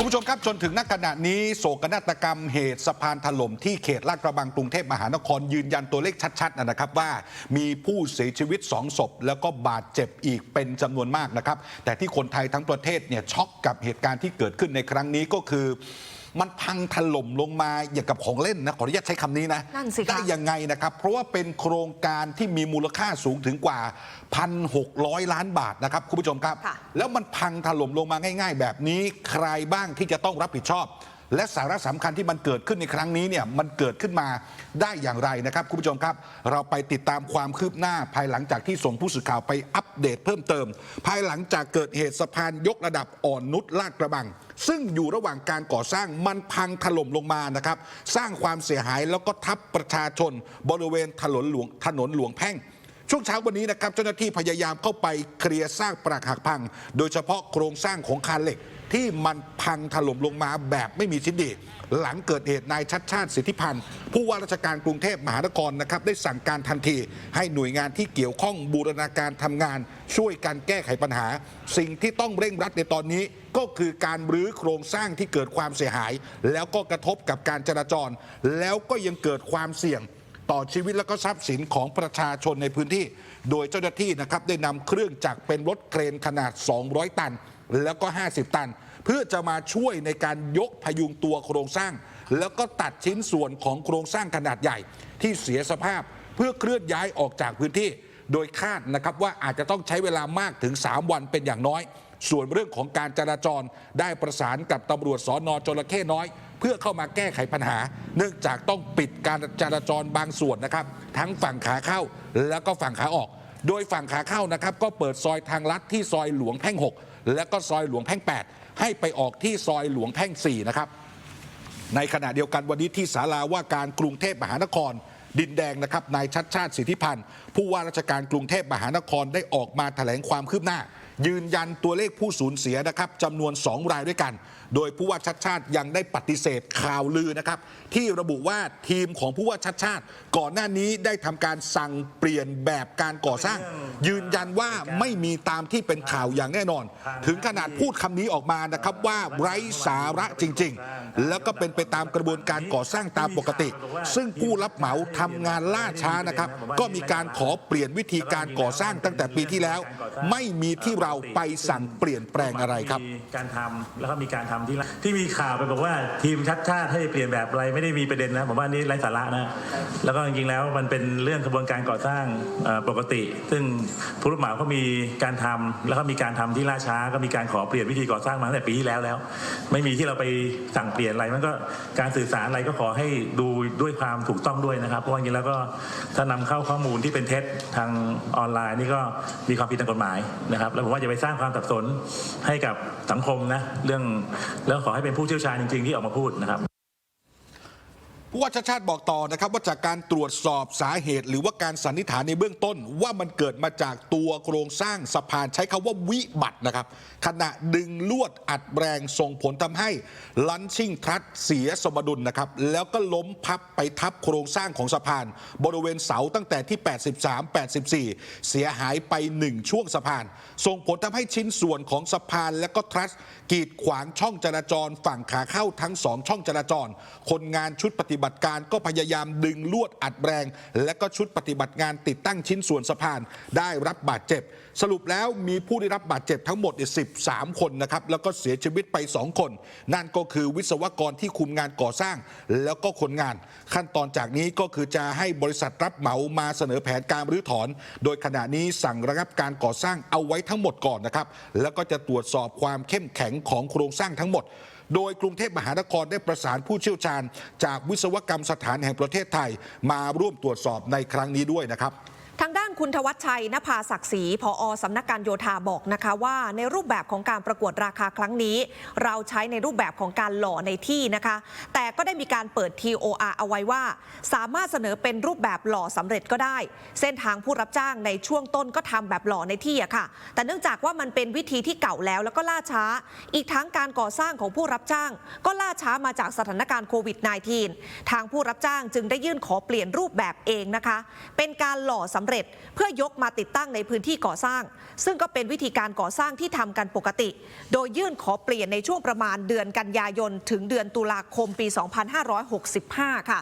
คุณผู้ชมครับจนถึงณขณะนี้โศกนาฏกรรมเหตุสะพานถล่มที่เขตลาดกระบังกรุงเทพมหานครยืนยันตัวเลขชัดๆนะครับว่ามีผู้เสียชีวิต2ศพแล้วก็บาดเจ็บอีกเป็นจำนวนมากนะครับ แต่ที่คนไทยทั้งประเทศเนี่ยช็อกกับเหตุการณ์ที่เกิดขึ้นในครั้งนี้ก็คือ มันพังถล่มลงมาอย่างกับของเล่นนะขออนุญาตใช้คำนี้นะนั่นสิคะ ได้ยังไงนะครับ เพราะว่าเป็นโครงการที่มีมูลค่าสูงถึงกว่า 1,600 ล้านบาทนะครับคุณผู้ชมครับ ค่ะ แล้วมันพังถล่มลงมาง่าย ๆ แบบนี้ใครบ้างที่จะต้องรับผิดชอบ และสาระสำคัญที่มันเกิดขึ้นในครั้งนี้เนี่ยมันเกิดขึ้นมาได้อย่างไรนะครับคุณผู้ชมครับ เราไปติดตามความคืบหน้าภายหลังจากที่ส่งผู้สื่อข่าวไปอัปเดตเพิ่มเติม ภายหลังจากเกิดเหตุสะพานยกระดับอ่อนนุชลาดกระบัง ซึ่งอยู่ระหว่างการก่อสร้างมันพังถล่มลงมานะครับ สร้างความเสียหายแล้วก็ทับประชาชน บริเวณถนนหลวงถนนหลวงแพ่ง ช่วงเช้าวันนี้นะครับเจ้าหน้าที่พยายามเข้าไปเคลียร์ซากปรักหักพัง โดยเฉพาะโครงสร้างของคานเหล็กที่มันพังถล่มลงมาแบบไม่มีชิ้นดี หลังเกิดเหตุนายชัดชาติสิทธิพันธ์ ผู้ว่าราชการกรุงเทพมหานครนะครับได้สั่งการทันที ให้หน่วยงานที่เกี่ยวข้องบูรณาการทำงาน ช่วยกันแก้ไขปัญหา สิ่งที่ต้องเร่งรัดในตอนนี้ก็คือการรื้อโครงสร้างที่เกิดความเสียหาย แล้วก็กระทบกับการจราจร แล้วก็ยังเกิดความเสี่ยง ต่อชีวิตและก็ทรัพย์สินของประชาชนในพื้นที่ โดยเจ้าหน้าที่นะครับได้นำเครื่องจักรเป็นรถเครนขนาด 200 ตัน แล้วก็ 50 ตัน เพื่อจะมาช่วยในการยกพยุงตัวโครงสร้าง แล้วก็ตัดชิ้นส่วนของโครงสร้างขนาดใหญ่ ที่เสียสภาพเพื่อเคลื่อนย้ายออกจากพื้นที่ โดยคาดนะครับว่าอาจจะต้องใช้เวลามากถึง 3 วันเป็นอย่างน้อย ส่วนเรื่องของการจราจรได้ประสานกับตำรวจสอนอจระเข้น้อย เพื่อเข้ามาแก้ไขปัญหา เนื่องจากต้องปิดการจราจรบางส่วนนะครับ ทั้งฝั่งขาเข้าแล้วก็ฝั่งขาออก โดยฝั่งขาเข้านะครับ ก็เปิดซอยทางลัดที่ซอยหลวงแพ่ง 6 และก็ซอยหลวงแพ่ง 8 ให้ไปออกที่ซอยหลวงแพ่ง 4 นะครับ ในขณะเดียวกันวันนี้ที่ศาลาว่าการกรุงเทพมหานครดินแดงนะครับนายชัดชาติสิทธิพันธ์ผู้ว่าราชการกรุงเทพมหานครได้ออกมาแถลงความคืบหน้า ยืนยันตัวเลขผู้สูญเสียนะครับจำนวน 2 รายด้วยกัน โดยผู้ว่าชัดชาติยังได้ปฏิเสธข่าวลือนะครับ ที่ระบุว่าทีมของผู้ว่าชัดชาติ ก่อนหน้านี้ได้ทำการสั่งเปลี่ยนแบบการก่อสร้าง ยืนยันว่าไม่มีตามที่เป็นข่าวอย่างแน่นอน ถึงขนาดพูดคำนี้ออกมานะครับว่าไร้สาระจริง ๆ แล้วก็เป็นไปตามกระบวนการก่อสร้างตามปกติ ซึ่งผู้รับเหมาทำงานล่าช้านะครับ ก็มีการขอเปลี่ยนวิธีการก่อสร้างตั้งแต่ปีที่แล้ว ไม่มีที่รัเราไปสั่งเปลี่ยนแปลงอะไรครับ มีการทำแล้วก็มีการทำที่ละที่มีข่าวไปบอกว่าทีมชัดชาติให้เปลี่ยนแบบอะไรไม่ได้มีประเด็นนะผมว่านี่ไร้สาระนะแล้วก็จริงๆแล้วมันเป็นเรื่องกระบวนการก่อสร้างเอ่อปกติ ซึ่งผู้รับเหมาก็มีการทำแล้วก็มีการทำที่ล่าช้าก็มีการขอเปลี่ยนวิธีก่อสร้างมาตั้งแต่ปีที่แล้วแล้ว ไม่มีที่เราไปสั่งเปลี่ยนอะไรมันก็การสื่อสารอะไรก็ขอให้ดูด้วยความถูกต้องด้วยนะครับเพราะว่าจริงๆแล้วก็ถ้านำเข้าข้อมูลที่เป็นเท็จทางออนไลน์นี่ก็มีความผิดทางกฎหมายนะครับแล้วผมว่าจะไปสร้างความสับสนให้กับสังคมนะเรื่องแล้วขอให้เป็นผู้เชี่ยวชาญจริง ๆ ที่ออกมาพูดนะครับ ผู้ว่าชาติชาติบอกต่อนะครับว่าจากการตรวจสอบสาเหตุ หรือว่าการสันนิษฐานในเบื้องต้น ว่ามันเกิดมาจากตัวโครงสร้างสะพานใช้คาว่าวิบัตินะครับ ขณะดึงลวดอัดแรงส่งผลทำให้ลันชิ่งทรัสเสียสมดุลนะครับ แล้วก็ล้มพับไปทับโครงสร้างของสะพาน บริเวณเสาตั้งแต่ที่ 83 84 เสียหายไป 1 ช่วงสะพาน ส่งผลทำให้ชิ้นส่วนของสะพาน และก็ทรัสกีดขวางช่องจราจร ฝั่งขาเข้าทั้งสองช่องจราจร คนงานชุดปฏิบัติการก็พยายามดึงลวดอัดแรง และก็ชุดปฏิบัติงานติดตั้งชิ้นส่วนสะพานได้รับบาดเจ็บ สรุปแล้วมีผู้ได้รับบาดเจ็บทั้งหมด 13 คนนะครับ แล้วก็เสียชีวิตไป 2 คน นั่นก็คือวิศวกรที่คุมงานก่อสร้าง แล้วก็คนงาน ขั้นตอนจากนี้ก็คือจะให้บริษัทรับเหมามาเสนอแผนการรื้อถอน โดยขณะนี้สั่งระงับการก่อสร้างเอาไว้ทั้งหมดก่อนนะครับ แล้วก็จะตรวจสอบความเข้มแข็งของโครงสร้างทั้งหมด โดยกรุงเทพมหานครได้ประสานผู้เชี่ยวชาญ จากวิศวกรรมสถานแห่งประเทศไทย มาร่วมตรวจสอบในครั้งนี้ด้วยนะครับ ทางด้านคุณทวัชชัยนภาศักดิ์ศรีผอสำนักการโยธาบอกนะคะว่า ในรูปแบบของการประกวดราคาครั้งนี้ เราใช้ในรูปแบบของการหล่อในที่นะคะ แต่ก็ได้มีการเปิด TOR เอาไว้ว่า สามารถเสนอเป็นรูปแบบหล่อสำเร็จก็ได้ เส้นทางผู้รับจ้างในช่วงต้นก็ทำแบบหล่อในที่อะค่ะ แต่เนื่องจากว่ามันเป็นวิธีที่เก่าแล้วแล้วก็ล่าช้า อีกทั้งการก่อสร้างของผู้รับจ้าง ก็ล่าช้ามาจากสถานการณ์โควิด -19 ทางผู้รับจ้างจึงได้ยื่นขอเปลี่ยนรูปแบบเองนะคะ เป็นการหล่อสำเร็จ เพื่อยกมาติดตั้งในพื้นที่ก่อสร้าง ซึ่งก็เป็นวิธีการก่อสร้างที่ทำกันปกติ โดยยื่นขอเปลี่ยนในช่วงประมาณเดือนกันยายน ถึงเดือนตุลาคมปี 2565 ค่ะ